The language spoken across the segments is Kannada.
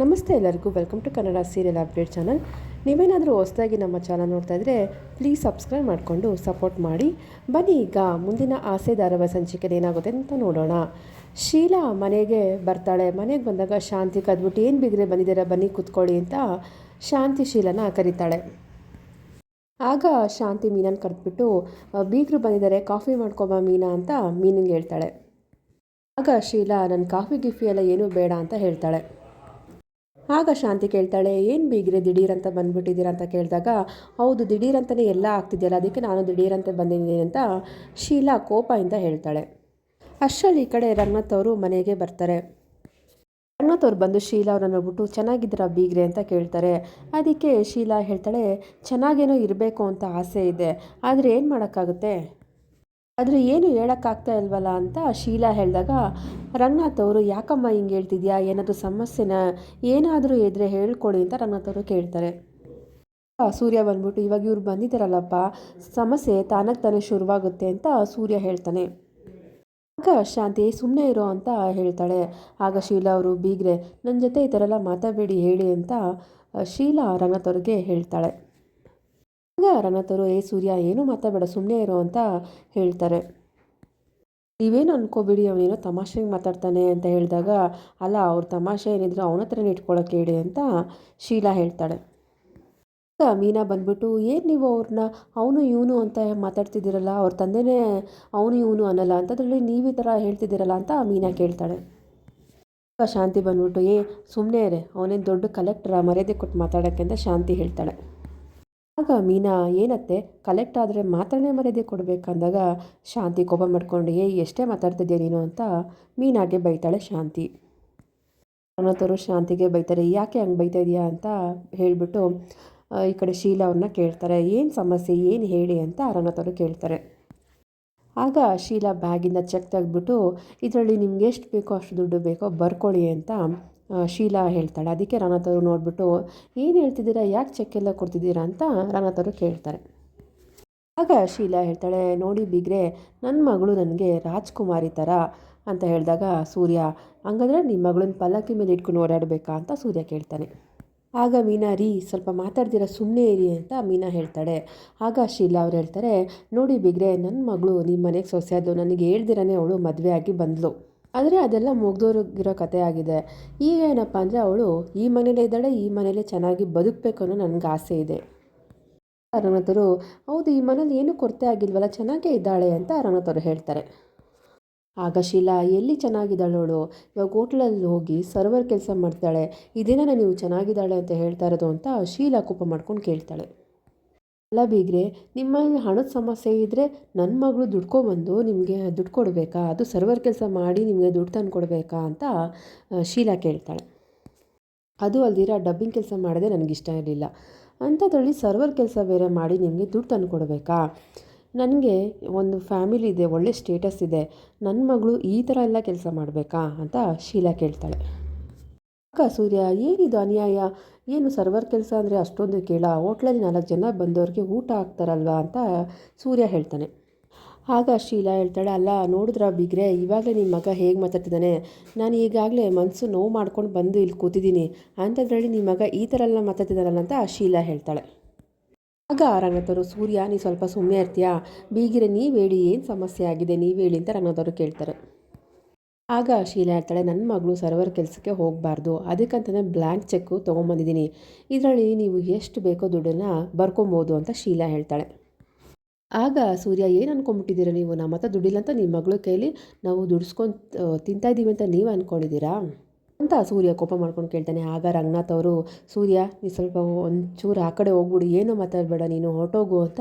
ನಮಸ್ತೆ ಎಲ್ಲರಿಗೂ. Welcome to Kannada serial update channel ನೀವೇನಾದರೂ ಹೊಸದಾಗಿ ನಮ್ಮ ಚಾನಲ್ ನೋಡ್ತಾ ಇದ್ದರೆ ಪ್ಲೀಸ್ ಸಬ್ಸ್ಕ್ರೈಬ್ ಮಾಡಿಕೊಂಡು ಸಪೋರ್ಟ್ ಮಾಡಿ. ಬನ್ನಿ, ಈಗ ಮುಂದಿನ ಆಸೆ ಧಾರಾವಾಹಿ ಸಂಚಿಕೆಯಲ್ಲಿ ಏನಾಗುತ್ತೆ ಅಂತ ನೋಡೋಣ. ಶೀಲಾ ಮನೆಗೆ ಬರ್ತಾಳೆ. ಮನೆಗೆ ಬಂದಾಗ ಶಾಂತಿ ಕದ್ಬಿಟ್ಟು, ಏನು ಬಿಗ್ರೆ ಬಂದಿದ್ದೀರಾ? ಬನ್ನಿ ಕೂತ್ಕೊಳ್ಳಿ ಅಂತ ಶಾಂತಿ ಶೀಲನ ಕರೀತಾಳೆ. ಆಗ ಶಾಂತಿ ಮೀನನ್ನು ಕರೆದ್ಬಿಟ್ಟು, ಬೀಗರು ಬಂದಿದ್ದಾರೆ, ಕಾಫಿ ಮಾಡ್ಕೊಬ ಮೀನಾ ಅಂತ ಮೀನಿಗೆ ಹೇಳ್ತಾಳೆ. ಆಗ ಶೀಲಾ ನನ್ನ ಕಾಫಿ, ಗಿಫಿ ಎಲ್ಲ ಏನೂ ಬೇಡ ಅಂತ ಹೇಳ್ತಾಳೆ. ಆಗ ಶಾಂತಿ ಕೇಳ್ತಾಳೆ, ಏನು ಬೀಗ್ರೆ ದಿಢೀರಂತ ಬಂದುಬಿಟ್ಟಿದ್ದೀರಾ? ಅಂತ ಕೇಳಿದಾಗ, ಹೌದು ದಿಢೀರಂತಲೇ ಎಲ್ಲ ಆಗ್ತಿದೆಯಲ್ಲ, ಅದಕ್ಕೆ ನಾನು ದಿಢೀರಂತೆ ಬಂದಿದ್ದೀನಿ ಅಂತ ಶೀಲಾ ಕೋಪ ಅಂತ ಹೇಳ್ತಾಳೆ. ಅಷ್ಟರಲ್ಲಿ ಈ ಕಡೆ ರಂಗನಾಥ್ ಅವರು ಮನೆಗೆ ಬರ್ತಾರೆ. ರಂಗನಾಥ್ ಅವ್ರು ಬಂದು ಶೀಲಾ ಅವ್ರನ್ನ ನೋಡ್ಬಿಟ್ಟು ಚೆನ್ನಾಗಿದ್ದೀರಾ ಬೀಗ್ರೆ? ಅಂತ ಕೇಳ್ತಾರೆ. ಅದಕ್ಕೆ ಶೀಲಾ ಹೇಳ್ತಾಳೆ, ಚೆನ್ನಾಗೇನೋ ಇರಬೇಕು ಅಂತ ಆಸೆ ಇದೆ, ಆದರೆ ಏನು ಮಾಡೋಕ್ಕಾಗುತ್ತೆ? ಆದರೆ ಏನು ಹೇಳೋಕ್ಕಾಗ್ತಾ ಇಲ್ವಲ್ಲ ಅಂತ ಶೀಲಾ ಹೇಳಿದಾಗ, ರಂಗನಾಥ್ ಅವರು ಯಾಕಮ್ಮ ಹಿಂಗೆ ಹೇಳ್ತಿದ್ಯಾ? ಏನಾದರೂ ಸಮಸ್ಯೆನ? ಏನಾದರೂ ಇದ್ರೆ ಹೇಳ್ಕೊಳ್ಳಿ ಅಂತ ರಂಗನಾಥ್ ಅವರು ಕೇಳ್ತಾರೆ. ಸೂರ್ಯ ಬಂದ್ಬಿಟ್ಟು, ಇವಾಗ ಇವ್ರು ಬಂದಿದ್ದಾರಲ್ಲಪ್ಪ, ಸಮಸ್ಯೆ ತಾನಾಗಿ ತಾನೇ ಶುರುವಾಗುತ್ತೆ ಅಂತ ಸೂರ್ಯ ಹೇಳ್ತಾನೆ. ಆಗ ಶಾಂತಿ ಸುಮ್ಮನೆ ಇರೋ ಅಂತ ಹೇಳ್ತಾಳೆ. ಆಗ ಶೀಲಾ ಅವರು, ಬೀಗ್ರೆ ನನ್ನ ಜೊತೆ ಈ ಥರ ಎಲ್ಲ ಮಾತಾಡಬೇಡಿ, ಹೇಳಿ ಅಂತ ಶೀಲಾ ರಂಗನಾಥ್ ಅವ್ರಿಗೆ ಹೇಳ್ತಾಳೆ. ಆಗ ರಂಗನಾಥ್ ಏ ಸೂರ್ಯ, ಏನೂ ಮಾತಾಡಬೇಡ ಸುಮ್ಮನೆ ಇರೋ ಅಂತ ಹೇಳ್ತಾರೆ. ನೀವೇನು ಅನ್ಕೋಬಿಡಿ, ಅವನೇನೋ ತಮಾಷೆಗೆ ಮಾತಾಡ್ತಾನೆ ಅಂತ ಹೇಳಿದಾಗ, ಅಲ್ಲ, ಅವ್ರ ತಮಾಷೆ ಏನಿದ್ರು ಅವನ ಹತ್ರನೇ ಇಟ್ಕೊಳ್ಳೋಕೆ ಹೇಳಿ ಅಂತ ಶೀಲಾ ಹೇಳ್ತಾಳೆ. ಮೀನಾ ಬಂದ್ಬಿಟ್ಟು, ಏನು ನೀವು ಅವ್ರನ್ನ ಅವನು ಇವನು ಅಂತ ಮಾತಾಡ್ತಿದ್ದೀರಲ್ಲ, ಅವ್ರ ತಂದೆನೇ ಅವನು ಇವನು ಅನ್ನಲ್ಲ ಅಂಥದ್ರಲ್ಲಿ ನೀವು ಈ ಥರ ಹೇಳ್ತಿದ್ದೀರಲ್ಲ ಅಂತ ಮೀನಾ ಕೇಳ್ತಾಳೆ. ಶಾಂತಿ ಬಂದ್ಬಿಟ್ಟು, ಏ ಸುಮ್ಮನೆ ಇರೆ, ಅವನೇನು ದೊಡ್ಡ ಕಲೆಕ್ಟ್ರ, ಮರ್ಯಾದೆ ಕೊಟ್ಟು ಮಾತಾಡೋಕ್ಕೆ ಅಂತ ಶಾಂತಿ ಹೇಳ್ತಾಳೆ. ಆಗ ಮೀನಾ, ಏನತ್ತೆ? ಕಲೆಕ್ಟ್ ಆದರೆ ಮಾತ್ರನೇ ಮರ್ಯಾದೆ ಕೊಡಬೇಕಂದಾಗ ಶಾಂತಿ ಕೋಪ ಮಾಡ್ಕೊಂಡು ಏ ಎಷ್ಟೇ ಮಾತಾಡ್ತಿದ್ಯಾ ನೀನು? ಅಂತ ಮೀನಾಗೆ ಬೈತಾಳೆ ಶಾಂತಿ. ಅನಾಥರು ಶಾಂತಿಗೆ ಬೈತಾರೆ, ಯಾಕೆ ಹಂಗೆ ಬೈತಾ ಇದೆಯಾ? ಅಂತ ಹೇಳಿಬಿಟ್ಟು ಈ ಕಡೆ ಶೀಲಾ ಅವ್ರನ್ನ ಕೇಳ್ತಾರೆ, ಏನು ಸಮಸ್ಯೆ? ಏನು ಹೇಳಿ? ಅಂತ ರಂಗನಾಥವರು ಕೇಳ್ತಾರೆ. ಆಗ ಶೀಲಾ ಬ್ಯಾಗಿಂದ ಚೆಕ್ ತೆಗೆದ್ಬಿಟ್ಟು, ಇದರಲ್ಲಿ ನಿಮ್ಗೆ ಎಷ್ಟು ಬೇಕೋ ಅಷ್ಟು ದುಡ್ಡು ಬೇಕೋ ಬರ್ಕೊಳ್ಳಿ ಅಂತ ಶೀಲಾ ಹೇಳ್ತಾಳೆ. ಅದಕ್ಕೆ ರಂಗನಾಥ್ ಅವರು ನೋಡಿಬಿಟ್ಟು, ಏನು ಹೇಳ್ತಿದ್ದೀರಾ? ಯಾಕೆ ಚೆಕ್ ಎಲ್ಲ ಕೊಡ್ತಿದ್ದೀರಾ? ಅಂತ ಅವರು ಕೇಳ್ತಾರೆ. ಆಗ ಶೀಲಾ ಹೇಳ್ತಾಳೆ, ನೋಡಿ ಬಿಗ್ರೆ ನನ್ನ ಮಗಳು ನನಗೆ ರಾಜ್ಕುಮಾರಿ ಥರ ಅಂತ ಹೇಳಿದಾಗ ಸೂರ್ಯ, ಹಂಗಂದ್ರೆ ನಿಮ್ಮ ಮಗಳನ್ನ ಪಲ್ಲಕ್ಕಿ ಮೇಲೆ ಇಟ್ಕೊಂಡು ಓಡಾಡಬೇಕಾ? ಅಂತ ಸೂರ್ಯ ಕೇಳ್ತಾನೆ. ಆಗ ಮೀನಾ, ರೀ, ಸ್ವಲ್ಪ ಮಾತಾಡ್ದಿರ ಸುಮ್ಮನೆ ಇರಿ ಅಂತ ಮೀನಾ ಹೇಳ್ತಾಳೆ. ಆಗ ಶೀಲಾ ಅವ್ರು ಹೇಳ್ತಾರೆ, ನೋಡಿ ಬಿಗ್ರೆ ನನ್ನ ಮಗಳು ನಿಮ್ಮ ಮನೆಗೆ ಸೊಸೆಯಾದ್ದು ನನಗೆ ಹೇಳ್ದಿರನೇ ಅವಳು ಮದುವೆ ಆಗಿ ಬಂದಳು ಆದರೆ ಅದೆಲ್ಲ ಮುಗ್ದೋರಿಗಿರೋ ಕತೆ ಆಗಿದೆ. ಈಗ ಏನಪ್ಪ ಅಂದರೆ ಅವಳು ಈ ಮನೇಲೇ ಇದ್ದಾಳೆ, ಈ ಮನೇಲೇ ಚೆನ್ನಾಗಿ ಬದುಕಬೇಕು ಅನ್ನೋ ನನಗೆ ಆಸೆ ಇದೆ. ರಂಗನಾಥರು ಹೌದು, ಈ ಮನೇಲಿ ಏನೂ ಕೊರತೆ ಆಗಿಲ್ವಲ್ಲ, ಚೆನ್ನಾಗೇ ಇದ್ದಾಳೆ ಅಂತ ಅರಣತರು ಹೇಳ್ತಾರೆ. ಆಗ ಶೀಲಾ, ಎಲ್ಲಿ ಚೆನ್ನಾಗಿದ್ದಾಳೆ ಅವಳು? ಇವಾಗ ಹೋಟ್ಲಲ್ಲಿ ಹೋಗಿ ಸರ್ವರ್ ಕೆಲಸ ಮಾಡ್ತಾಳೆ ಇದೇನ ನೀವು ಚೆನ್ನಾಗಿದ್ದಾಳೆ ಅಂತ ಹೇಳ್ತಾ ಇರೋದು ಅಂತ ಶೀಲಾ ಕೋಪ ಮಾಡ್ಕೊಂಡು ಕೇಳ್ತಾಳೆ. ಅಲ್ಲ ಬೀಗ್ರೆ ನಿಮ್ಮಲ್ಲಿ ಹಣದ ಸಮಸ್ಯೆ ಇದ್ದರೆ ನನ್ನ ಮಗಳು ದುಡ್ಕೊಬಂದು ನಿಮಗೆ ದುಡ್ಡು ಕೊಡಬೇಕಾ? ಅದು ಸರ್ವರ್ ಕೆಲಸ ಮಾಡಿ ನಿಮಗೆ ದುಡ್ಡು ತಂದು ಕೊಡಬೇಕಾ ಅಂತ ಶೀಲಾ ಕೇಳ್ತಾಳೆ. ಅದು ಅಲ್ದಿರ ಡಬ್ಬಿಂಗ್ ಕೆಲಸ ಮಾಡೋದೇ ನನಗಿಷ್ಟ ಇರಲಿಲ್ಲ. ಅಂಥದ್ರಲ್ಲಿ ಸರ್ವರ್ ಕೆಲಸ ಬೇರೆ ಮಾಡಿ ನಿಮಗೆ ದುಡ್ಡು ತಂದು ಕೊಡಬೇಕಾ ನನಗೆ ಒಂದು ಫ್ಯಾಮಿಲಿ ಇದೆ, ಒಳ್ಳೆ ಸ್ಟೇಟಸ್ ಇದೆ. ನನ್ನ ಮಗಳು ಈ ಥರ ಎಲ್ಲ ಕೆಲಸ ಮಾಡಬೇಕಾ? ಅಂತ ಶೀಲಾ ಕೇಳ್ತಾಳೆ. ಅಕ್ಕ ಸೂರ್ಯ? ಏನಿದು ಅನ್ಯಾಯ? ಏನು ಸರ್ವರ್ ಕೆಲಸ ಅಂದರೆ ಅಷ್ಟೊಂದು ಕೇಳ. ಹೋಟ್ಲಲ್ಲಿ ನಾಲ್ಕು ಜನ ಬಂದವ್ರಿಗೆ ಊಟ ಹಾಕ್ತಾರಲ್ವಾ ಅಂತ ಸೂರ್ಯ ಹೇಳ್ತಾನೆ. ಆಗ ಶೀಲಾ ಹೇಳ್ತಾಳೆ, ಅಲ್ಲ, ನೋಡಿದ್ರ ಬಿಗ್ರೆ ಇವಾಗಲೇ ನಿಮ್ಮ ಮಗ ಹೇಗೆ ಮಾತಾಡ್ತಿದ್ದಾನೆ? ನಾನು ಈಗಾಗಲೇ ಮನಸ್ಸು ನೋವು ಮಾಡ್ಕೊಂಡು ಬಂದು ಇಲ್ಲಿ ಕೂತಿದ್ದೀನಿ. ಅಂಥದ್ರಲ್ಲಿ ನಿಮ್ಮ ಮಗ ಈ ಥರ ಎಲ್ಲ ಮಾತಾಡ್ತಿದ್ದಾರಲ್ಲ ಅಂತ ಶೀಲಾ ಹೇಳ್ತಾಳೆ. ಆಗ ರಂಗನಾಥವರು ಸೂರ್ಯ, ನೀ ಸ್ವಲ್ಪ ಸುಮ್ಮನೆ ಇರ್ತೀಯಾ? ಬೀಗಿರೆ, ನೀವು ಹೇಳಿ ಏನು ಸಮಸ್ಯೆ ಆಗಿದೆ? ನೀವು ಹೇಳಿ ಅಂತ ರಂಗನಾಥವರು ಕೇಳ್ತಾರೆ. ಆಗ ಶೀಲಾ ಹೇಳ್ತಾಳೆ ನನ್ನ ಮಗಳು ಸರ್ವರ್ ಕೆಲಸಕ್ಕೆ ಹೋಗಬಾರ್ದು. ಅದಕ್ಕಂತಲೇ ಬ್ಲ್ಯಾಂಕ್ ಚೆಕ್ಕು ತೊಗೊಂಬಂದಿದ್ದೀನಿ. ಇದರಲ್ಲಿ ನೀವು ಎಷ್ಟು ಬೇಕೋ ದುಡ್ಡನ್ನು ಬರ್ಕೊಬೋದು ಅಂತ ಶೀಲಾ ಹೇಳ್ತಾಳೆ. ಆಗ ಸೂರ್ಯ, ಏನು ಅಂದ್ಕೊಂಬಿಟ್ಟಿದ್ದೀರ ನೀವು? ನಮ್ಮ ಹತ್ರ ದುಡ್ಡಿಲ್ಲ ಅಂತ ನಿಮ್ಮ ಮಗಳ ಕೈಲಿ ನಾವು ದುಡಿಸ್ಕೊಂಡು ತಿಂತಾ ಇದ್ದೀವಿ ಅಂತ ನೀವು ಅಂದ್ಕೊಂಡಿದ್ದೀರಾ ಅಂತ ಸೂರ್ಯ ಕೋಪ ಮಾಡ್ಕೊಂಡು ಕೇಳ್ತಾನೆ. ಆಗ ರಂಗನಾಥ್ ಅವರು, ಸೂರ್ಯ, ನೀ ಸ್ವಲ್ಪ ಒಂಚೂರು ಆ ಕಡೆ ಹೋಗ್ಬಿಡು. ಏನು ಮಾತಾಡಬೇಡ ನೀನು, ಹೊರಟೋಗು ಅಂತ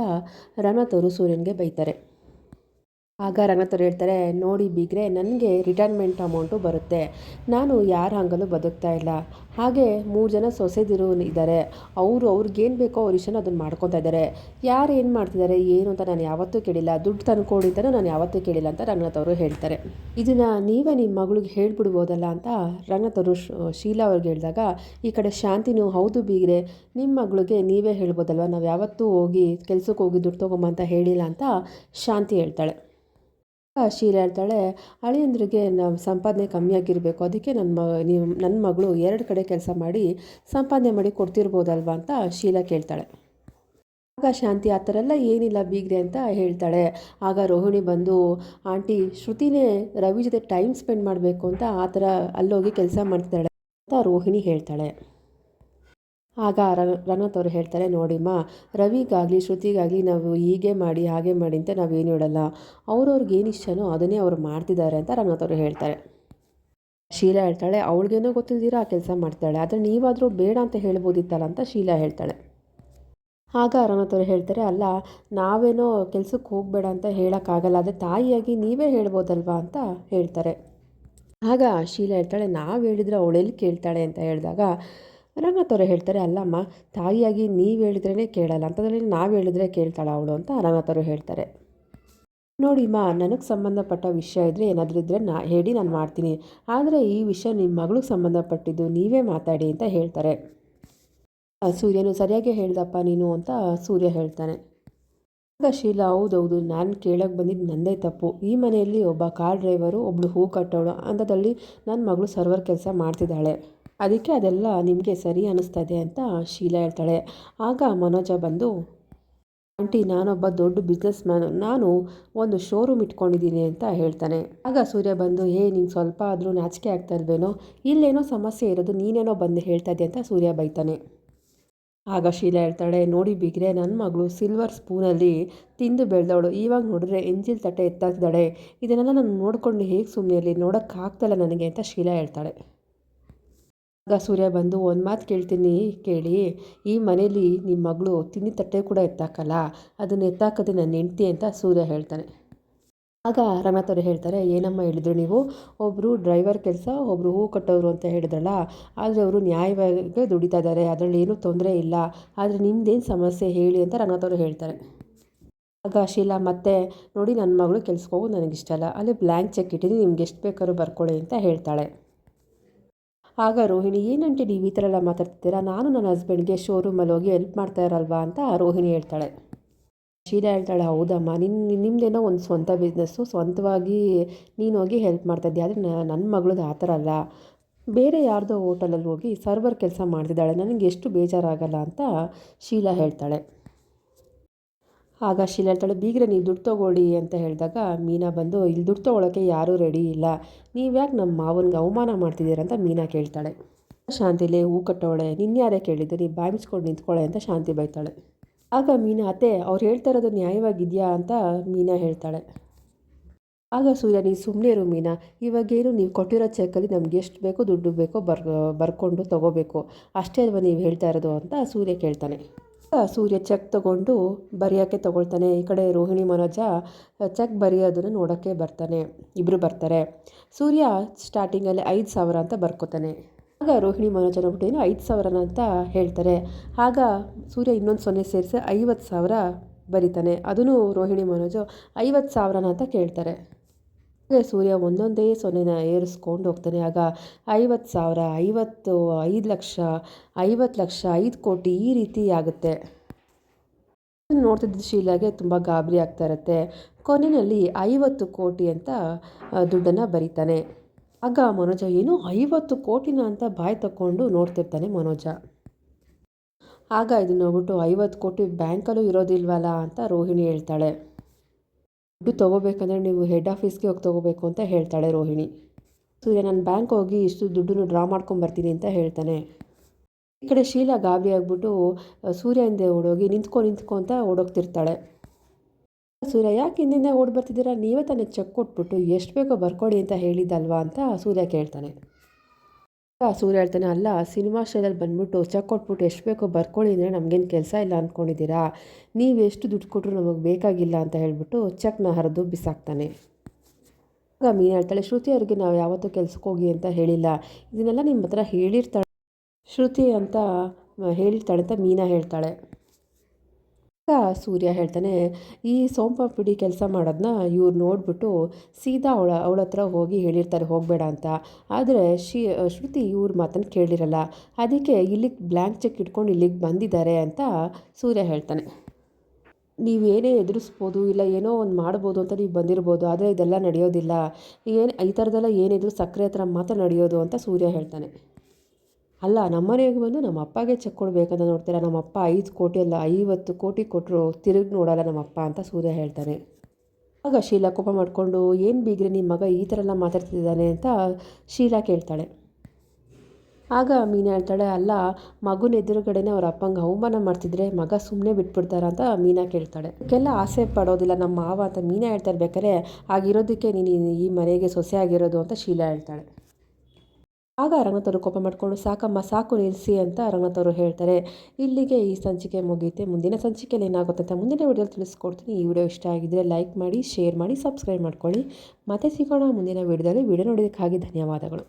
ರಂಗನಾಥ್ ಅವರು ಸೂರ್ಯನಿಗೆ ಬೈತಾರೆ. ಆಗ ರಂಗನಾಥ್ ಅವ್ರು ಹೇಳ್ತಾರೆ, ನೋಡಿ ಬೀಗ್ರೆ, ನನಗೆ ರಿಟೈರ್ಮೆಂಟ್ ಅಮೌಂಟು ಬರುತ್ತೆ. ನಾನು ಯಾರ ಹಂಗಲ್ಲೂ ಬದುಕ್ತಾ ಇಲ್ಲ. ಹಾಗೆ ಮೂರು ಜನ ಸೊಸೆದಿರು ಇದ್ದಾರೆ. ಅವರು ಅವ್ರಿಗೇನು ಬೇಕೋ ಅವ್ರ ಇಷ್ಟನ ಅದನ್ನು ಮಾಡ್ಕೊತಾ ಇದ್ದಾರೆ. ಯಾರು ಏನು ಮಾಡ್ತಿದ್ದಾರೆ, ಏನು ಅಂತ ನಾನು ಯಾವತ್ತೂ ಕೇಳಿಲ್ಲ. ದುಡ್ಡು ತಂದ್ಕೊಡಿ ಅಂತ ನಾನು ಯಾವತ್ತೂ ಕೇಳಿಲ್ಲ ಅಂತ ರಂಗನಾಥ್ ಅವರು ಹೇಳ್ತಾರೆ ಇದನ್ನು ನೀವೇ ನಿಮ್ಮ ಮಗಳಿಗೆ ಹೇಳ್ಬಿಡ್ಬೋದಲ್ಲ ಅಂತ ರಂಗನಾಥ್ ಅವರು ಶೀಲಾ ಅವ್ರಿಗೆ ಹೇಳಿದಾಗ, ಈ ಕಡೆ ಶಾಂತಿನೂ ಹೌದು ಬೀಗ್ರೆ. ನಿಮ್ಮ ಮಗಳಿಗೆ ನೀವೇ ಹೇಳ್ಬೋದಲ್ವ? ನಾವು ಯಾವತ್ತೂ ಹೋಗಿ ಕೆಲಸಕ್ಕೆ ಹೋಗಿ ದುಡ್ಡು ತೊಗೊಂಬ ಅಂತ ಹೇಳಿಲ್ಲ ಅಂತ ಶಾಂತಿ ಹೇಳ್ತಾಳೆ. ಶೀಲ ಹೇಳ್ತಾಳೆ, ಅಳಿಯಂದ್ರಿಗೆ ನಮ್ಮ ಸಂಪಾದನೆ ಕಮ್ಮಿಯಾಗಿರಬೇಕು ಅದಕ್ಕೆ ನನ್ನ ಮ, ನೀವು ನನ್ನ ಮಗಳು ಎರಡು ಕಡೆ ಕೆಲಸ ಮಾಡಿ ಸಂಪಾದನೆ ಮಾಡಿ ಕೊಡ್ತಿರ್ಬೋದಲ್ವಾ? ಅಂತ ಶೀಲ ಕೇಳ್ತಾಳೆ. ಆಗ ಶಾಂತಿ, ಆ ಥರ ಎಲ್ಲ ಏನಿಲ್ಲ ಬೀಗ್ರೆ ಅಂತ ಹೇಳ್ತಾಳೆ. ಆಗ ರೋಹಿಣಿ ಬಂದು, ಆಂಟಿ, ಶ್ರುತಿನೇ ರವಿ ಜೊತೆ ಟೈಮ್ ಸ್ಪೆಂಡ್ ಮಾಡಬೇಕು ಅಂತ ಆ ಥರ ಅಲ್ಲೋಗಿ ಕೆಲಸ ಮಾಡ್ತಿದ್ದಾಳೆ ಅಂತ ರೋಹಿಣಿ ಹೇಳ್ತಾಳೆ. ಆಗ ರಂಗನಾಥ್ ಅವರು ಹೇಳ್ತಾರೆ, ನೋಡಿಮ್ಮ, ರವಿಗಾಗಲಿ, ಶ್ರುತಿಗಾಗಲಿ ನಾವು ಹೀಗೆ ಮಾಡಿ, ಹಾಗೆ ಮಾಡಿ ಅಂತ ನಾವೇನು ಹೇಳಲ್ಲ. ಅವ್ರವ್ರಿಗೆ ಏನು ಇಷ್ಟನೋ ಅದನ್ನೇ ಅವ್ರು ಮಾಡ್ತಿದ್ದಾರೆ ಅಂತ ರಂಗನಾಥ್ ಅವರು ಹೇಳ್ತಾರೆ. ಶೀಲಾ ಹೇಳ್ತಾಳೆ, ಅವಳಿಗೇನೋ ಗೊತ್ತಿಲ್ದಿರ ಆ ಕೆಲಸ ಮಾಡ್ತಾಳೆ, ಆದರೆ ನೀವಾದರೂ ಬೇಡ ಅಂತ ಹೇಳ್ಬೋದಿತ್ತಲ್ಲ ಅಂತ ಶೀಲಾ ಹೇಳ್ತಾಳೆ. ಆಗ ರಂಗನಾಥ್ ಅವರು ಹೇಳ್ತಾರೆ, ಅಲ್ಲ, ನಾವೇನೋ ಕೆಲಸಕ್ಕೆ ಹೋಗಬೇಡ ಅಂತ ಹೇಳೋಕ್ಕಾಗಲ್ಲ ಅದೇ ತಾಯಿಯಾಗಿ ನೀವೇ ಹೇಳ್ಬೋದಲ್ವಾ ಅಂತ ಹೇಳ್ತಾರೆ. ಆಗ ಶೀಲಾ ಹೇಳ್ತಾಳೆ, ನಾವು ಹೇಳಿದರೆ ಅವಳೆಲ್ಲಿ ಕೇಳ್ತಾಳೆ ಅಂತ ಹೇಳಿದಾಗ ರಂಗನಾಥ್ ಹೇಳ್ತಾರೆ, ಅಲ್ಲಮ್ಮ, ತಾಯಿಯಾಗಿ ನೀವು ಹೇಳಿದ್ರೇ ಕೇಳಲ್ಲ ಅಂಥದ್ರಲ್ಲಿ ನಾವು ಹೇಳಿದ್ರೆ ಕೇಳ್ತಾಳ ಅವಳು ಅಂತ ರಂಗನಾಥ್ ಹೇಳ್ತಾರೆ. ಹೇಳ್ತಾರೆ ನೋಡಿಮ್ಮ ನನಗೆ ಸಂಬಂಧಪಟ್ಟ ವಿಷಯ ಇದ್ದರೆ ಏನಾದರೂ ಇದ್ದರೆ ನಾ ಹೇಳಿ ನಾನು ಮಾಡ್ತೀನಿ. ಆದರೆ ಈ ವಿಷಯ ನಿಮ್ಮ ಮಗಳಿಗೆ ಸಂಬಂಧಪಟ್ಟಿದ್ದು ನೀವೇ ಮಾತಾಡಿ ಅಂತ ಹೇಳ್ತಾರೆ. ಸೂರ್ಯನು ಸರಿಯಾಗಿ ಹೇಳ್ದಪ್ಪ ನೀನು ಅಂತ ಸೂರ್ಯ ಹೇಳ್ತಾನೆ. ಆಗ ಶೀಲಾ, ಹೌದೌದು, ನಾನು ಕೇಳೋಕ್ಕೆ ಬಂದಿದ್ದು ನನ್ನದೇ ತಪ್ಪು. ಈ ಮನೆಯಲ್ಲಿ ಒಬ್ಬ ಕಾರ್ ಡ್ರೈವರು ಒಬ್ಬಳು ಹೂ ಕಟ್ಟೋಳು, ಅಂಥದ್ರಲ್ಲಿ ನನ್ನ ಮಗಳು ಸರ್ವರ್ ಕೆಲಸ ಮಾಡ್ತಿದ್ದಾಳೆ. ಅದಕ್ಕೆ ಅದೆಲ್ಲ ನಿಮಗೆ ಸರಿ ಅನ್ನಿಸ್ತದೆ ಅಂತ ಶೀಲಾ ಹೇಳ್ತಾಳೆ. ಆಗ ಮನೋಜ ಬಂದು, ಆಂಟಿ, ನಾನೊಬ್ಬ ದೊಡ್ಡ ಬಿಸ್ನೆಸ್ ಮ್ಯಾನ್ ನಾನು ಒಂದು ಶೋರೂಮ್ ಇಟ್ಕೊಂಡಿದ್ದೀನಿ ಅಂತ ಹೇಳ್ತಾನೆ. ಆಗ ಸೂರ್ಯ ಬಂದು, ಹೇ, ನಿಂಗೆ ಸ್ವಲ್ಪ ಆದರೂ ನಾಚಿಕೆ ಆಗ್ತಾ ಇಲ್ವೇನೋ? ಇಲ್ಲೇನೋ ಸಮಸ್ಯೆ ಇರೋದು ನೀನೇನೋ ಬಂದು ಹೇಳ್ತಾ ಇದ್ದೆ ಅಂತ ಸೂರ್ಯ ಬೈತಾನೆ. ಆಗ ಶೀಲಾ ಹೇಳ್ತಾಳೆ, ನೋಡಿ ಬಿಗ್ರೆ ನನ್ನ ಮಗಳು ಸಿಲ್ವರ್ ಸ್ಪೂನಲ್ಲಿ ತಿಂದು ಬೆಳೆದವಳು. ಇವಾಗ ನೋಡಿದ್ರೆ ಎಂಜಿಲ್ ತಟ್ಟೆ ಎತ್ತಾಗ್ತಾಳೆ ಇದನ್ನೆಲ್ಲ ನಾನು ನೋಡ್ಕೊಂಡು ಹೇಗೆ ಸುಮ್ಮನೆ ಇರಲಿ? ನೋಡೋಕ್ಕಾಗ್ತಲ್ಲ ನನಗೆ, ಅಂತ ಶೀಲಾ ಹೇಳ್ತಾಳೆ. ಆಗ ಸೂರ್ಯ ಬಂದು ಒಂದು ಮಾತು ಕೇಳ್ತೀನಿ ಕೇಳಿ, ಈ ಮನೇಲಿ ನಿಮ್ಮ ಮಗಳು ತಿನ್ನಿ ತಟ್ಟೆ ಕೂಡ ಎತ್ತಾಕಲ್ಲ, ಅದನ್ನು ಎತ್ತಾಕದೆ ನನ್ನ ಹೆಂಡ್ತಿ ಅಂತ ಸೂರ್ಯ ಹೇಳ್ತಾನೆ. ಆಗ ರಮನಾಥ್ ಹೇಳ್ತಾರೆ, ಏನಮ್ಮ ಹೇಳಿದ್ರು ನೀವು? ಒಬ್ಬರು ಡ್ರೈವರ್ ಕೆಲಸ ಒಬ್ಬರು ಹೂ ಕಟ್ಟೋರು ಅಂತ ಹೇಳಿದ್ರಲ್ಲ, ಆದರೆ ಅವರು ನ್ಯಾಯವಾಗಿ ದುಡಿತಾ ಇದ್ದಾರೆ ಅದರಲ್ಲಿ ಏನೂ ತೊಂದರೆ ಇಲ್ಲ, ಆದರೆ ನಿಮ್ದೇನು ಸಮಸ್ಯೆ ಹೇಳಿ ಅಂತ ಅವರು ಹೇಳ್ತಾರೆ. ಆಗ ಶೀಲಾ, ಮತ್ತೆ ನೋಡಿ ನನ್ನ ಮಗಳು ಕೆಲ್ಸಕ್ಕೆ ಹೋಗೋದು ನನಗಿಷ್ಟ ಅಲ್ಲ, ಅಲ್ಲಿ ಬ್ಲ್ಯಾಂಕ್ ಚೆಕ್ ಇಟ್ಟಿದ್ದೀನಿ, ನಿಮ್ಗೆ ಎಷ್ಟು ಬೇಕಾದ್ರೂ ಬರ್ಕೊಳ್ಳಿ ಅಂತ ಹೇಳ್ತಾಳೆ. ಆಗ ರೋಹಿಣಿ, ಏನಂಟಿ ನೀವು ಈ ಥರ ಎಲ್ಲ ಮಾತಾಡ್ತಿದ್ದೀರಾ? ನಾನು ನನ್ನ ಹಸ್ಬೆಂಡ್ಗೆ ಶೋರೂಮಲ್ಲಿ ಹೋಗಿ ಹೆಲ್ಪ್ ಮಾಡ್ತಾ ಇರಲ್ವಾ? ಅಂತ ರೋಹಿಣಿ ಹೇಳ್ತಾಳೆ. ಶೀಲಾ ಹೇಳ್ತಾಳೆ, ಹೌದಮ್ಮ ನಿನ್ನ ನಿಮ್ಮದೇನೋ ಒಂದು ಸ್ವಂತ ಬಿಸ್ನೆಸ್ಸು ಸ್ವಂತವಾಗಿ ನೀನು ಹೋಗಿ ಹೆಲ್ಪ್ ಮಾಡ್ತಾಯಿದ್ದೆ ಆದರೆ ನನ್ನ ಮಗಳದ್ದು ಆ ಥರ ಅಲ್ಲ. ಬೇರೆ ಯಾರ್ದೋ ಹೋಟೆಲಲ್ಲಿ ಹೋಗಿ ಸರ್ವರ್ ಕೆಲಸ ಮಾಡ್ತಿದ್ದಾಳೆ. ನನಗೆ ಎಷ್ಟು ಬೇಜಾರಾಗಲ್ಲ? ಅಂತ ಶೀಲಾ ಹೇಳ್ತಾಳೆ. ಆಗ ಶೀಲ ಹೇಳ್ತಾಳೆ, ಬೀಗ್ರೆ ನೀವು ದುಡ್ಡು ತೊಗೊಳ್ಳಿ ಅಂತ ಹೇಳಿದಾಗ ಮೀನಾ ಬಂದು, ಇಲ್ಲಿ ದುಡ್ಡು ತೊಗೊಳಕ್ಕೆ ಯಾರೂ ರೆಡಿ ಇಲ್ಲ. ನೀವ್ಯಾಕೆ ನಮ್ಮ ಮಾವನಿಗೆ ಅವಮಾನ ಮಾಡ್ತಿದ್ದೀರಂತ ಮೀನಾ ಕೇಳ್ತಾಳೆ. ಶಾಂತಿಲೇ ಹೂ ಕಟ್ಟೋಳೆ ಯಾರೇ ಕೇಳಿದ್ದೆ? ನೀವು ಬಾಯಿಸ್ಕೊಂಡು ನಿಂತ್ಕೊಳ್ಳೆ ಅಂತ ಶಾಂತಿ ಬೈತಾಳೆ. ಆಗ ಮೀನಾ, ಅತ್ತೆ, ಅವ್ರು ಹೇಳ್ತಾ ಇರೋದು ನ್ಯಾಯವಾಗಿದೆಯಾ? ಅಂತ ಮೀನಾ ಹೇಳ್ತಾಳೆ. ಆಗ ಸೂರ್ಯ ನೀವು ಸುಮ್ಮನೆ ಇರು ಮೀನಾ. ಇವಾಗೇನು ನೀವು ಕೊಟ್ಟಿರೋ ಚೆಕ್ಕಲ್ಲಿ ನಮ್ಗೆ ಎಷ್ಟು ಬೇಕೋ, ದುಡ್ಡು ಬೇಕೋ ಬರ್ ಬರ್ಕೊಂಡು ತೊಗೋಬೇಕು. ಅಷ್ಟೇ ಅಲ್ವಾ ನೀವು ಹೇಳ್ತಾ ಇರೋದು? ಅಂತ ಸೂರ್ಯ ಕೇಳ್ತಾನೆ. ಸೂರ್ಯ ಚೆಕ್ ತಗೊಂಡು ಬರೆಯೋಕ್ಕೆ ತಗೊಳ್ತಾನೆ. ಈ ಕಡೆ ರೋಹಿಣಿ ಮನೋಜ ಚೆಕ್ ಬರೆಯೋದನ್ನು ನೋಡೋಕ್ಕೆ ಬರ್ತಾನೆ. ಇಬ್ಬರು ಬರ್ತಾರೆ. ಸೂರ್ಯ ಸ್ಟಾರ್ಟಿಂಗಲ್ಲಿ ಐದು ಸಾವಿರ ಅಂತ ಬರ್ಕೋತಾನೆ. ಆಗ ರೋಹಿಣಿ ಮನೋಜ್ ನೋಡ್ಬಿಟ್ಟು ಐದು ಸಾವಿರನ ಅಂತ ಹೇಳ್ತಾರೆ. ಆಗ ಸೂರ್ಯ ಇನ್ನೊಂದು ಸೊನ್ನೆ ಸೇರಿಸಿ ಐವತ್ತು ಸಾವಿರ ಬರೀತಾನೆ. ಅದನ್ನು ರೋಹಿಣಿ ಮನೋಜು ಐವತ್ತು ಸಾವಿರನ ಅಂತ ಕೇಳ್ತಾರೆ. ಸೂರ್ಯ ಒಂದೊಂದೇ ಸೊನ್ನೆನ ಏರಿಸ್ಕೊಂಡು ಹೋಗ್ತಾನೆ. ಆಗ ಐವತ್ತು ಸಾವಿರ, ಐವತ್ತು, ಐದು ಲಕ್ಷ, ಐವತ್ತು ಲಕ್ಷ, ಐದು ಕೋಟಿ ಈ ರೀತಿ ಆಗುತ್ತೆ. ನೋಡ್ತಿದ್ದ ಶೀಲಾಗೆ ತುಂಬ ಗಾಬರಿ ಆಗ್ತಾ ಇರುತ್ತೆ. ಕೊನೆಯಲ್ಲಿ ಐವತ್ತು ಕೋಟಿ ಅಂತ ದುಡ್ಡನ್ನು ಬರೀತಾನೆ. ಆಗ ಮನೋಜ, ಏನು ಐವತ್ತು ಕೋಟಿನ ಅಂತ ಬಾಯಿ ತಕ್ಕೊಂಡು ನೋಡ್ತಿರ್ತಾನೆ ಮನೋಜ. ಆಗ ಇದನ್ನು ನೋಡ್ಬಿಟ್ಟು, ಐವತ್ತು ಕೋಟಿ ಬ್ಯಾಂಕಲ್ಲೂ ಇರೋದಿಲ್ವಲ್ಲ? ಅಂತ ರೋಹಿಣಿ ಹೇಳ್ತಾಳೆ. ದುಡ್ಡು ತೊಗೋಬೇಕಂದ್ರೆ ನೀವು ಹೆಡ್ ಆಫೀಸ್ಗೆ ಹೋಗಿ ತೊಗೋಬೇಕು ಅಂತ ಹೇಳ್ತಾಳೆ ರೋಹಿಣಿ. ಸೂರ್ಯ ನಾನು ಬ್ಯಾಂಕ್ ಹೋಗಿ ಇಷ್ಟು ದುಡ್ಡನ್ನು ಡ್ರಾ ಮಾಡ್ಕೊಂಬರ್ತೀನಿ ಅಂತ ಹೇಳ್ತಾನೆ. ಈ ಕಡೆ ಶೀಲಾ ಗಾಬರಿ ಆಗಿಬಿಟ್ಟು ಸೂರ್ಯ ಹಿಂದೆ ಓಡೋಗಿ ನಿಂತ್ಕೊ ನಿಂತ್ಕೊ ಅಂತ ಓಡೋಗ್ತಿರ್ತಾಳೆ. ಸೂರ್ಯ, ಯಾಕೆ ಹಿಂದಿಂದ ಓಡಿ ಬರ್ತಿದ್ದೀರಾ? ನೀವೇ ತಾನೇ ಚೆಕ್ ಕೊಟ್ಬಿಟ್ಟು ಎಷ್ಟು ಬೇಕೋ ಬರ್ಕೊಡಿ ಅಂತ ಹೇಳಿದ್ದಲ್ವಾ ಅಂತ ಸೂರ್ಯ ಕೇಳ್ತಾನೆ. ಸೂರ್ಯ ಹೇಳ್ತಾನೆ ಅಲ್ಲ, ಸಿನಿಮಾ ಶೈಲಲ್ಲಿ ಬಂದ್ಬಿಟ್ಟು ಚೆಕ್ ಕೊಟ್ಬಿಟ್ಟು ಎಷ್ಟು ಬೇಕೋ ಬರ್ಕೊಳ್ಳಿ ಅಂದರೆ ನಮಗೇನು ಕೆಲಸ ಇಲ್ಲ ಅಂದ್ಕೊಂಡಿದ್ದೀರಾ ನೀವು ಎಷ್ಟು ದುಡ್ಡು ಕೊಟ್ಟರು ನಮಗೆ ಬೇಕಾಗಿಲ್ಲ ಅಂತ ಹೇಳಿಬಿಟ್ಟು ಚೆಕ್ನ ಹರಿದು ಬಿಸಾಕ್ತಾನೆ. ಆಗ ಮೀನು ಹೇಳ್ತಾಳೆ, ಶ್ರುತಿ ಅವ್ರಿಗೆ ನಾವು ಯಾವತ್ತೂ ಕೆಲ್ಸಕ್ಕೆ ಹೋಗಿ ಅಂತ ಹೇಳಿಲ್ಲ. ಇದನ್ನೆಲ್ಲ ನಿಮ್ಮ ಹತ್ರ ಹೇಳಿರ್ತಾಳೆ. ಶ್ರುತಿ ಅಂತ ಹೇಳಿರ್ತಾಳೆ ಅಂತ ಮೀನಾ ಹೇಳ್ತಾಳೆ. ಸೂರ್ಯ ಹೇಳ್ತಾನೆ, ಈ ಸೋಂಪ ಪಿಡಿ ಕೆಲಸ ಮಾಡೋದನ್ನ ಇವ್ರು ನೋಡಿಬಿಟ್ಟು ಸೀದಾ ಅವಳ ಅವಳ ಹತ್ರ ಹೋಗಿ ಹೇಳಿರ್ತಾರೆ, ಹೋಗಬೇಡ ಅಂತ. ಆದರೆ ಶಿ, ಶ್ರುತಿ ಇವ್ರ ಮಾತನ್ನು ಕೇಳಿರಲ್ಲ. ಅದಕ್ಕೆ ಇಲ್ಲಿಗೆ ಬ್ಲ್ಯಾಂಕ್ ಚೆಕ್ ಇಟ್ಕೊಂಡು ಇಲ್ಲಿಗೆ ಬಂದಿದ್ದಾರೆ ಅಂತ ಸೂರ್ಯ ಹೇಳ್ತಾನೆ. ನೀವೇನೇ ಎದುರಿಸ್ಬೋದು, ಇಲ್ಲ ಏನೋ ಒಂದು ಮಾಡ್ಬೋದು ಅಂತ ನೀವು ಬಂದಿರ್ಬೋದು, ಆದರೆ ಇದೆಲ್ಲ ನಡೆಯೋದಿಲ್ಲ. ಏನು, ಈ ಥರದ್ದೆಲ್ಲ ಏನಿದ್ರು ಸಕ್ಕರೆ ಹತ್ರ ಮಾತ್ರ ನಡೆಯೋದು ಅಂತ ಸೂರ್ಯ ಹೇಳ್ತಾನೆ. ಅಲ್ಲ, ನಮ್ಮ ಮನೆಗೆ ಬಂದು ನಮ್ಮ ಅಪ್ಪಗೆ ಚೆಕ್ ಕೊಡಬೇಕಂತ ನೋಡ್ತೀರಾ? ನಮ್ಮ ಅಪ್ಪ ಐದು ಕೋಟಿ ಅಲ್ಲ, ಐವತ್ತು ಕೋಟಿ ಕೊಟ್ಟರು ತಿರುಗಿ ನೋಡಲ್ಲ ನಮ್ಮ ಅಪ್ಪ ಅಂತ ಸೂರ್ಯ ಹೇಳ್ತಾನೆ. ಆಗ ಶೀಲಾ ಕೋಪ ಮಾಡಿಕೊಂಡು, ಏನು ಬೀಗ್ರಿ ನಿಮ್ಮ ಮಗ ಈ ಥರ ಎಲ್ಲ ಮಾತಾಡ್ತಿದ್ದಾನೆ? ಅಂತ ಶೀಲಾ ಕೇಳ್ತಾಳೆ. ಆಗ ಮೀನಾ ಹೇಳ್ತಾಳೆ, ಅಲ್ಲ, ಮಗುನ ಎದುರುಗಡೆನೇ ಅವ್ರ ಅಪ್ಪಂಗೆ ಅವಮಾನ ಮಾಡ್ತಿದ್ರೆ ಮಗ ಸುಮ್ಮನೆ ಬಿಟ್ಬಿಡ್ತಾರ? ಅಂತ ಮೀನಾ ಕೇಳ್ತಾಳೆ. ಅದಕ್ಕೆಲ್ಲ ಆಸೆ ಪಡೋದಿಲ್ಲ, ನಮ್ಮ ಮಾವ ಅಂತ ಮೀನಾ ಹೇಳ್ತಾ ಇರ್ಬೇಕಾದ್ರೆ ಆಗಿರೋದಕ್ಕೆ ನೀನು ಈ ಮನೆಗೆ ಸೊಸೆ ಆಗಿರೋದು, ಅಂತ ಶೀಲಾ ಹೇಳ್ತಾಳೆ. ಆಗ ರಂಗನಾಥವರು ಕೋಪ ಮಾಡಿಕೊಂಡು, ಸಾಕಮ್ಮ, ಸಾಕು ನಿಲ್ಲಿಸಿ ಅಂತ ರಂಗನಾಥವರು ಹೇಳ್ತಾರೆ. ಇಲ್ಲಿಗೆ ಈ ಸಂಚಿಕೆ ಮುಗಿಯುತ್ತೆ. ಮುಂದಿನ ಸಂಚಿಕೆಯಲ್ಲಿ ಏನಾಗುತ್ತೆ ಅಂತ ಮುಂದಿನ ವಿಡಿಯೋಲಿ ತಿಳಿಸ್ಕೊಡ್ತೀನಿ. ಈ ವಿಡಿಯೋ ಇಷ್ಟ ಆಗಿದ್ದರೆ ಲೈಕ್ ಮಾಡಿ, ಶೇರ್ ಮಾಡಿ, ಸಬ್ಸ್ಕ್ರೈಬ್ ಮಾಡ್ಕೊಳ್ಳಿ. ಮತ್ತೆ ಸಿಗೋಣ ಮುಂದಿನ ವಿಡಿಯೋದಲ್ಲಿ. ವಿಡಿಯೋ ನೋಡೋದಕ್ಕಾಗಿ ಧನ್ಯವಾದಗಳು.